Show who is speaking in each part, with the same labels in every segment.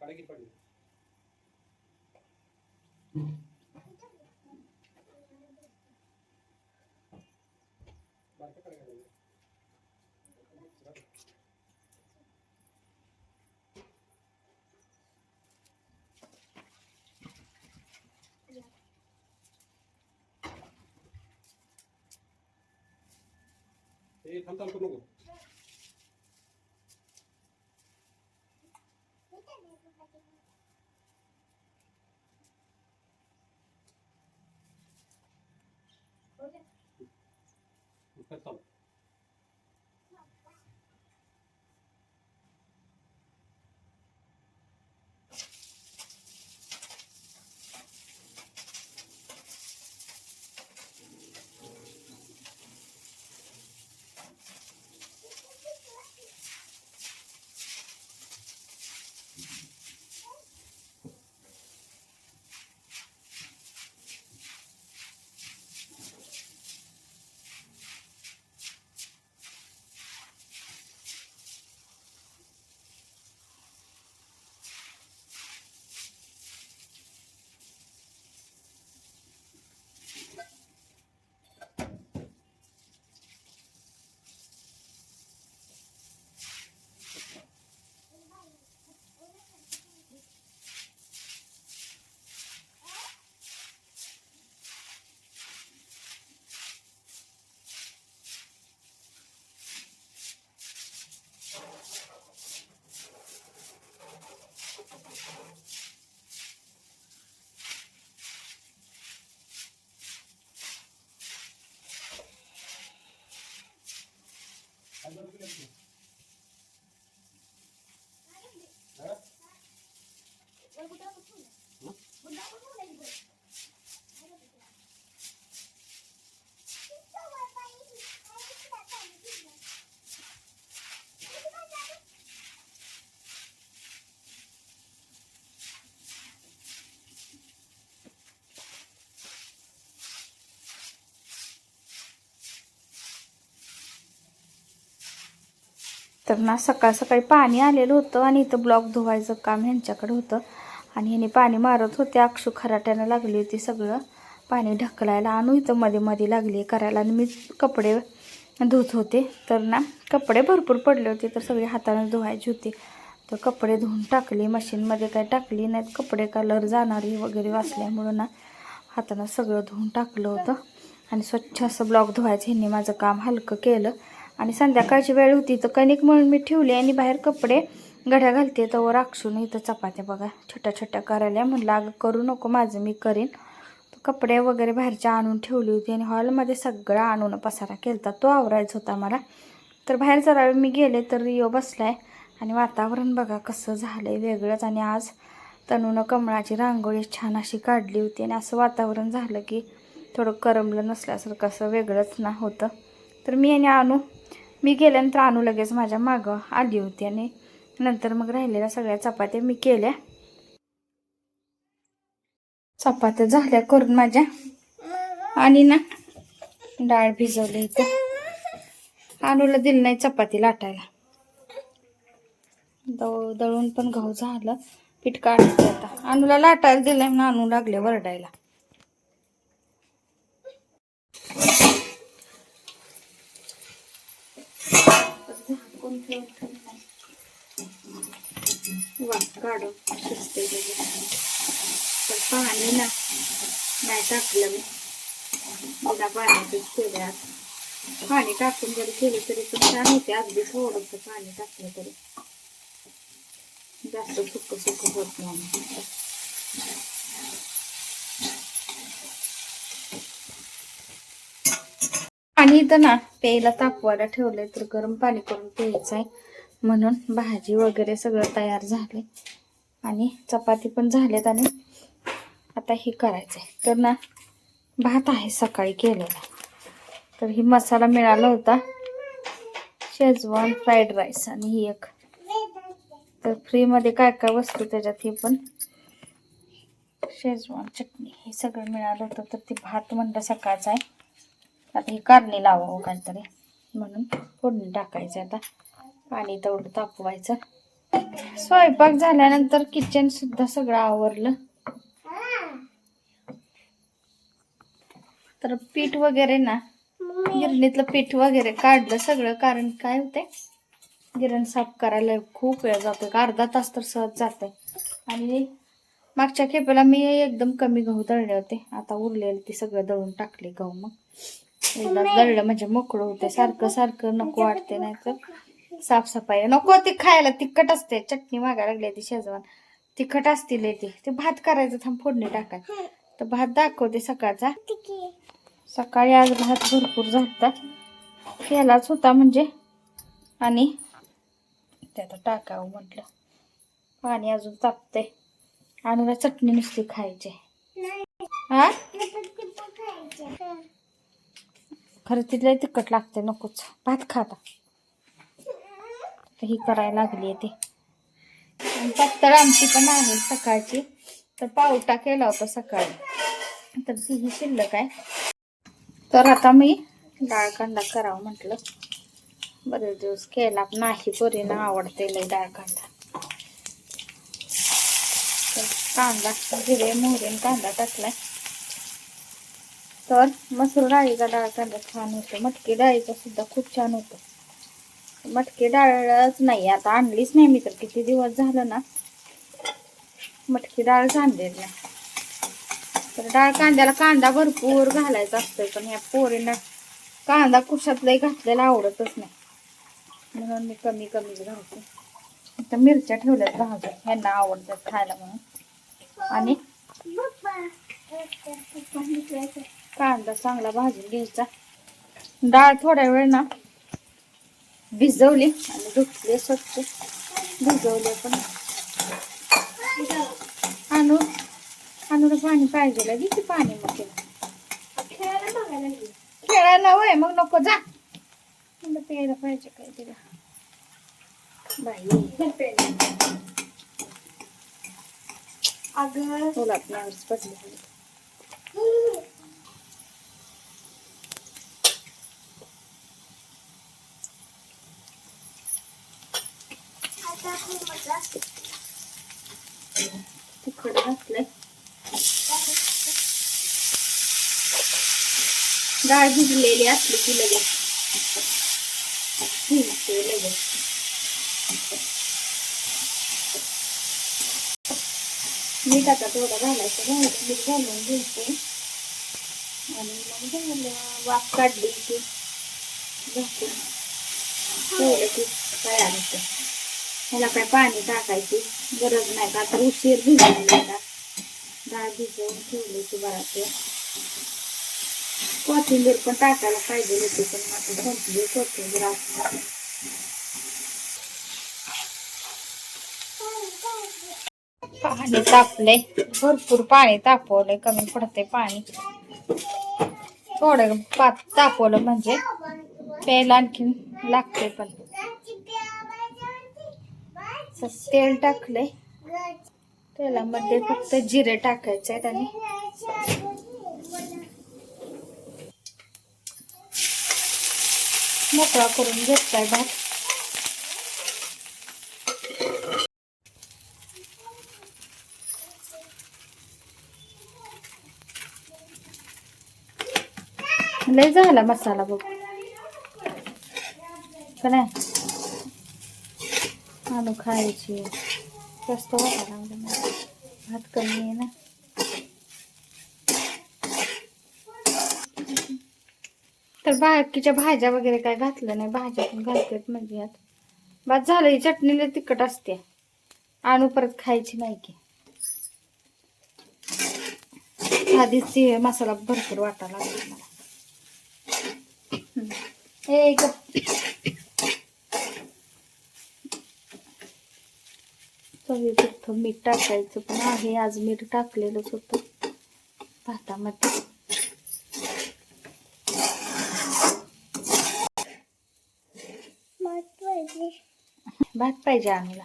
Speaker 1: கடைக்கு किती पडले बारका ए थांब थांब करू नको. काय बरं
Speaker 2: तर ना सकाळ सकाळी पाणी आलेलं होतं आणि इथं ब्लॉक धुवायचं काम ह्यांच्याकडे होतं. आणि ह्याने पाणी मारत होते. अक्षू खराट्यानं लागली होती सगळं. पाणी ढकलायला आणू इथं मध्ये मध्ये लागली करायला. आणि मी कपडे धुत होते. तर ना कपडे भरपूर पडले होते. तर सगळे हाताने धुवायचे होते. तर कपडे धुवून टाकले. मशीनमध्ये काय टाकली नाहीत. कपडे कलर जाणारी वगैरे वाचल्यामुळं ना हातानं सगळं धुवून टाकलं होतं. आणि स्वच्छ असं ब्लॉक धुवायचं. ह्यांनी माझं काम हलकं केलं. आणि संध्याकाळची वेळ होती तर कणिक म्हणून मी ठेवली आणि बाहेर कपडे गड्या घालते. तर वर राक्षून इथं चपात्या बघा. छोट्या छोट्या करायला म्हणलं अगं करू नको माझं मी करीन. कपडे वगैरे बाहेरच्या आणून ठेवली होती आणि हॉलमध्ये सगळा आणून पसारा केलता. तो आवरायचा होता मला. तर बाहेर जरा मी गेले तर रिओ बसलाय. आणि वातावरण बघा कसं झालंय वेगळंच. आणि आज तनूनं कमळाची रांगोळी छान अशी काढली होती. आणि असं वातावरण झालं की थोडं करमलं नसल्यासारखं असं वेगळंच ना होतं. तर मी आणि आणू. मी गेल्यानंतर आणू लगेच माझ्या मागं आली होती आणि नंतर मग राहिलेल्या सगळ्या चपात्या मी केल्या. चपात्या झाल्या करून माझ्या. आणि ना डाळ भिजवली इथे. आणूला दिली नाही चपाती लाटायला. दळ दळून पण गहू झालं. पीठ काढायचं आता. आणूला लाटायला दिलंय म्हणून आणू लागले वरडायला. वा काढून शिजते पण तर पाणी ना नाही टाकलं मी. बिना पाण्याचंच आज. पाणी टाकून जरी केलं तरी पण छान होते. अगदी थोडंसं पाणी टाकलं तरी. जास्त सुख सुक्क होत नाही. आणि इथं ना प्यायला तापवायला ठेवलंय तर गरम पाणी करून प्यायचं आहे म्हणून भाजी वगैरे सगळं तयार झाले आणि चपाती पण झाल्यात आणि आता हे करायचंय. तर ना भात आहे सकाळी केलेला. तर ही मसाला मिळाला होता. शेजवान फ्राईड राईस आणि ही एक. तर फ्रीमध्ये काय काय वस्तू त्याच्यात हे पण. शेजवान चटणी हे सगळं मिळालं होतं तर ते भात म्हणलं सकाळचा आहे. आता हे कारणी लावावं काहीतरी. म्हणून फोडणी टाकायचं आता. पाणी तेवढं तापवायचं. स्वयंपाक झाल्यानंतर किचन सुद्धा सगळं आवरलं. तर पीठ वगैरे ना गिरणीतलं पीठ वगैरे काढलं सगळं. कारण काय होते गिरण साफ करायला खूप वेळ जातो अर्धा तास तर सहज जाते आणि मागच्या खेपेला मी एकदम कमी गहू दळले होते. आता उरलेले ते सगळं दळून टाकले गहू मग. एकदा दळलं म्हणजे मोकळं होते. सारखं सारखं नको वाटते नाही तर साफसफाई. नको ती खायला तिखट असते. चटणी मागायला लागली ती शेजवान. तिखट असतील ती. ते भात करायचं थांब फोडणी टाकाय तर भात दाखवते सकाळचा. सकाळी आज भात भरपूर झालता. केलाच होता म्हणजे. आणि त्यात टाकावं म्हटलं. पाणी अजून तापते अनुला चटणी नुसती खायची. हा? खरं तिला तिखट लागते नकोच. भात खाता तर ही करायला लागली ती. पातळ आमची पण आहे सकाळची. तर पावटा केला होता सकाळी. तर तीही शिल्लक आहे. तर आता मी डाळ कांदा करावं म्हटलं. बरेच दिवस केला नाही पोरीनं आवडते लय डाळ कांदा. तर कांदा हिरे मोहरीन कांदा टाकलाय. तर मसूर डाळीचा डाळ कांदा छान होतो. मटकी डाळीचा सुद्धा खूप छान होतो. मटकी डाळच नाही आता आणलीच नाही मी तर. किती दिवस झालं ना मटकी डाळच आणलेली तर डाळ कांद्याला कांदा भरपूर घालायचा असतो पण ह्या पोरीनं कांदा कुशातलाही घातलेला आवडतच नाही. म्हणून मी कमी कमीच घालते. आता मिरच्या ठेवल्यात भाजून ह्यांना आवडतात खायला म्हणून. आणि कांदा चांगला भाजून घ्यायचा. डाळ थोड्या वेळ ना भिजवली आणि धुतले स्वच्छ. भिजवले पण. आणू आणूला पाणी पाहिजे किती पाणी मग खेळायला वय मग नको जा. प्यायला पाहिजे काय तिला बाई
Speaker 3: अगं.
Speaker 2: तुला आपल्यावरच पडली
Speaker 3: आता खूप म्हटलं
Speaker 2: तिखट घातलंय. डाळ भिजलेली असली की लगेच. भिजते लगेच. मीठ आता थोडं घालायचं मीठ घालून घ्यायचे आणि मग झालं वाफ काढली की झाकून ठेवलं की तयार होतं. ह्याला काय पाणी टाकायची गरज नाही का? आता उशीर भिजवला आता. डाळ भिजवून ठेवली की बरा ते कोथिंबीर पण टाकायला पाहिजे होती पण माझं संपली कोथिंबीर असते पाणी तापले भरपूर पाणी तापवलंय कमी पडते पाणी. थोडं पात तापवलं म्हणजे प्यायला आणखीन लागते पण. तेल टाकलंय. तेलामध्ये फक्त जिरे टाकायचे आहेत आणि मोकळा करून घेतलाय भात. लय झाला मसाला बघ. का नाही? आलू खायची जास्त वाटा लागलं भात कमी आहे ना. तर बाकीच्या भाज्या वगैरे काय घातलं नाही. भाज्या पण घालतात म्हणजे आता. भात झालं ही चटणीला तिखट असते. आणू परत खायची नाही की. आधीच मसाला भरपूर वाटा लागला मला. ए गप. चवीपुरतं मीठ टाकायचं पण आहे आज मीठ टाकलेलंच होतं. भातामध्ये. भात पाहिजे. आम्हाला.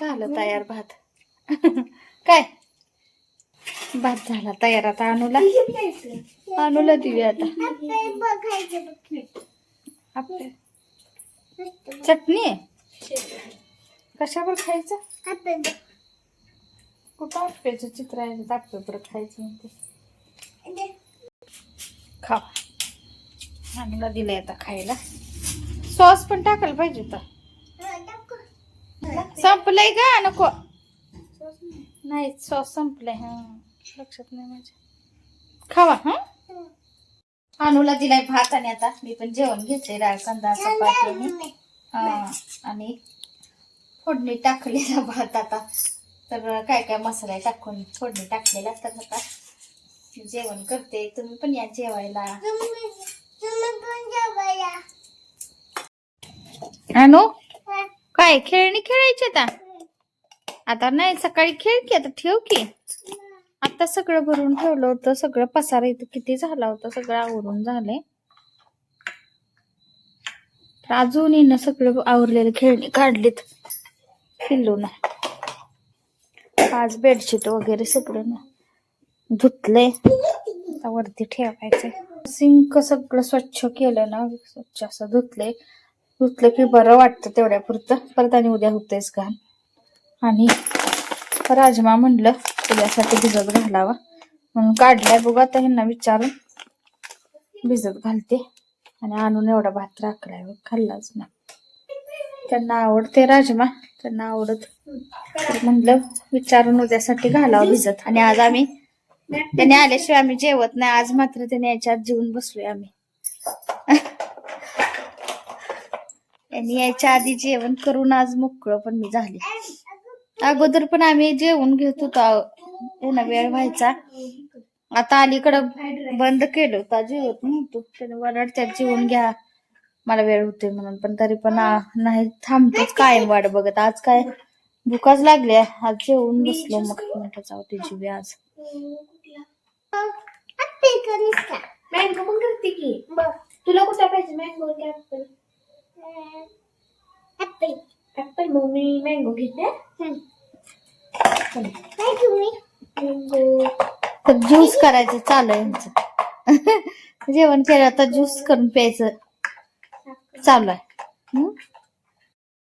Speaker 2: झालं तयार भात. काय? भात झाला तयार आता अनुला. अनुला देऊया आता. चटणी? कशावर खायचं? कुठं आप्याचं चित्र आहे? आप्यावर खायचं म्हणते. खा. आम्हाला दिलंय आता खायला. सॉस पण टाकायला पाहिजे होता.
Speaker 3: टाकू.
Speaker 2: संपलंय का? नको. नाही सॉस संपलंय हा. लक्षात नाही माझ्या. खावा हं. अनुला दिलाय भात आणि आता मी पण जेवण डाळ कांदा चपाती आणि फोडणी टाकलेला भात आता तर काय काय मसाला टाकून फोडणी टाकलेला तर आता जेवण करते तुम्ही पण या जेवायला. अनु. काय खेळणी खेळायची आता आता नाही सकाळी खेळ की आता ठेव की आता सगळं भरून ठेवलं होतं. सगळं पसार इथं किती झाला होता? सगळं आवरून झालंय. तर अजून येणं सगळं आवरलेलं खेळणी काढलीत. ना. आज बेडशीट वगैरे सगळं ना धुतलंय. वरती ठेवायचंय. सिंक सगळं स्वच्छ केलं ना. स्वच्छ असं धुतलंय. धुतलं की बरं वाटतं तेवढ्या पुरतं परत आणि उद्या होतेच घाण. आणि राजमा म्हणलं उद्यासाठी भिजत घालावा. म्हणून काढलाय बघू आता ह्यांना विचारून. भिजत घालते. आणि आणून एवढा भात राखलाय खाल्लाच ना त्यांना आवडते राजमा. त्यांना आवडत. तर म्हणलं विचारून उद्यासाठी घालावं भिजत. आणि आज आम्ही त्याने आल्याशिवाय आम्ही जेवत नाही. आज मात्र त्याने याच्यात जेवून बसलोय आम्ही. त्यांनी यायच्या आधी जेवण करून आज मोकळं पण मी झाले. अगोदर पण आम्ही जेवण घेत होतो. त्यांना वेळ व्हायचा. आता अलीकडं बंद केलं होतं. जेवत नव्हतो. त्याने वरडत्यात जेवून घ्या. मला वेळ होते म्हणून. पण तरी पण नाही थांबतोच कायम वाट बघत. आज काय भुकाच लागली आज जेवून बसलो मग. म्हटलं जाऊ जीवे आज?
Speaker 4: मँगो पण करते की. तुला कुठला पाहिजे? मँगो की ऍपल
Speaker 3: ऍपल.
Speaker 4: ऍपल मग मी मँगो घेते.
Speaker 3: हं. काय
Speaker 2: तर ज्यूस करायचं चालू आहे जेवण केलं आता ज्यूस करून प्यायचं. चालू आहे.